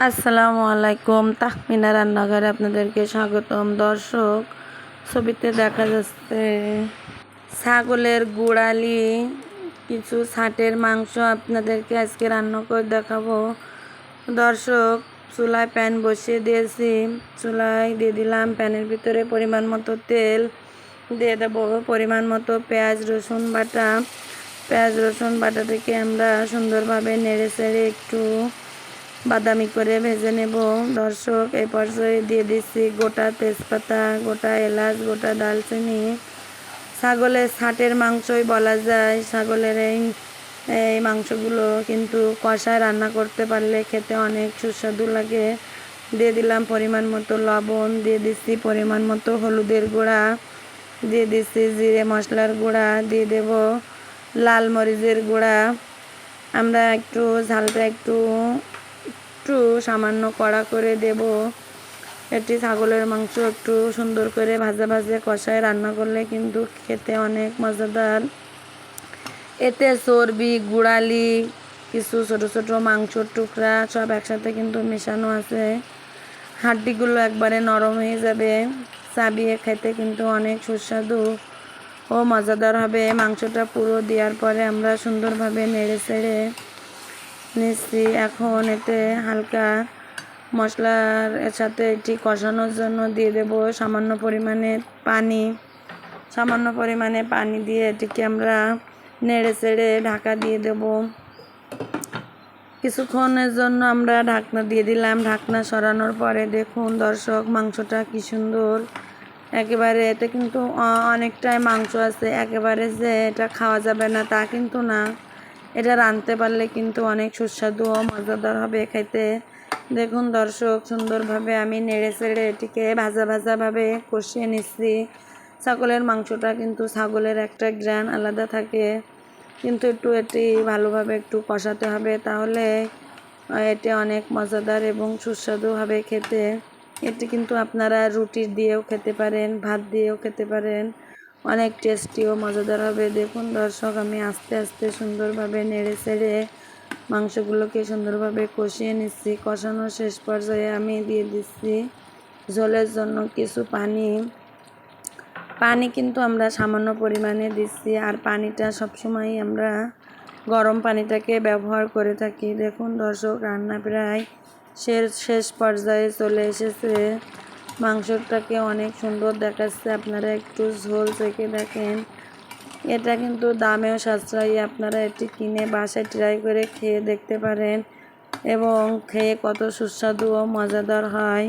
আসসালামু আলাইকুম, তাহমিনা রান্নাঘরে আপনাদেরকে স্বাগতম। দর্শক, ছবিতে দেখা যাচ্ছে ছাগলের গোড়ালি, কিছু ছাটের মাংস আপনাদেরকে আজকে রান্না করে দেখাবো। দর্শক, চুলায় প্যান বসিয়ে দিয়েছি। চুলায় দিয়ে দিলাম প্যানের ভিতরে পরিমাণ মতো তেল। দিয়ে দেবো পরিমাণ মতো পেঁয়াজ, রসুন বাটা। পেঁয়াজ, রসুন বাটা থেকে আমরা সুন্দরভাবে নেড়ে চেড়ে একটু বাদামি করে ভেজে নেব। দর্শক এই পর্যায়ে দিয়ে দিচ্ছি গোটা তেজপাতা, গোটা এলাচ, গোটা দালচিনি ছাগলের ছাটের মাংসই বলা যায়। ছাগলের এই এই মাংসগুলো কিন্তু কষায় রান্না করতে পারলে খেতে অনেক সুস্বাদু লাগে। দিয়ে দিলাম পরিমাণ মতো লবণ, দিয়ে দিচ্ছি পরিমাণ মতো হলুদের গুঁড়া, দিয়ে দিচ্ছি জিরে মশলার গুঁড়া, দিয়ে দেব লাল মরিচের গুঁড়া। আমরা একটু ঝালটা একটু একটু সামান্য কড়া করে দেব। এটি ছাগলের মাংস একটু সুন্দর করে ভাজা ভাজে কষায় রান্না করলে কিন্তু খেতে অনেক মজাদার। এতে চর্বি, গুড়ালি, কিছু ছোট ছোট মাংসর টুকরা সব একসাথে কিন্তু মেশানো আছে। হাড্ডিগুলো একবারে নরম হয়ে যাবে। চাবিয়ে খেতে কিন্তু অনেক সুস্বাদু ও মজাদার হবে। মাংসটা পুরো দেওয়ার পরে আমরা সুন্দরভাবে নেড়ে চেড়ে নিচ্ছি। এখন এতে হালকা মশলার সাথে এটি কষানোর জন্য দিয়ে দেব সামান্য পরিমাণে পানি। সামান্য পরিমাণে পানি দিয়ে এটিকে আমরা নেড়ে চেড়ে ঢাকা দিয়ে দেব। কিছুক্ষণের জন্য আমরা ঢাকনা দিয়ে দিলাম। ঢাকনা সরানোর পরে দেখুন দর্শক, মাংসটা কি সুন্দর। একেবারে এতে কিন্তু অনেকটাই মাংস আছে। একেবারে যে এটা খাওয়া যাবে না তা কিন্তু না। এটা রাঁধতে পারলে কিন্তু অনেক সুস্বাদু ও মজাদার হবে খাইতে দেখুন দর্শক, সুন্দরভাবে আমি নেড়ে চেড়ে এটিকে ভাজা ভাজাভাবে কষিয়ে নিচ্ছি। ছাগলের মাংসটা কিন্তু ছাগলের একটা গ্রান আলাদা থাকে। কিন্তু একটু এটি ভালোভাবে একটু কষাতে হবে তাহলে এটি অনেক মজাদার এবং সুস্বাদু হবে খেতে। এটি কিন্তু আপনারা রুটি দিয়েও খেতে পারেন, ভাত দিয়েও খেতে পারেন। অনেক টেস্টি ও মজাদার হবে। দেখুন দর্শক, আমি আস্তে আস্তে সুন্দরভাবে নেড়ে চেড়ে মাংসগুলোকে সুন্দরভাবে কষিয়ে নিচ্ছি। কষানোর শেষ পর্যায়ে আমি দিয়ে দিচ্ছি ঝোলের জন্য কিছু পানি। পানি কিন্তু আমরা সামান্য পরিমাণে দিচ্ছি আর পানিটা সবসময় আমরা গরম পানিটাকে ব্যবহার করে থাকি। দেখুন দর্শক, রান্না প্রায় শেষ শেষ পর্যায়ে চলে এসেছে। মাংসটাকে অনেক সুন্দর দেখাচ্ছে। আপনারা একটু ঝোল থেকে দেখেন। এটা কিন্তু দামেও সাশ্রয়ী। আপনারা এটি কিনে বাসায় ট্রাই করে খেয়ে দেখতে পারেন এবং খেয়ে কত সুস্বাদু ও মজাদার হয়।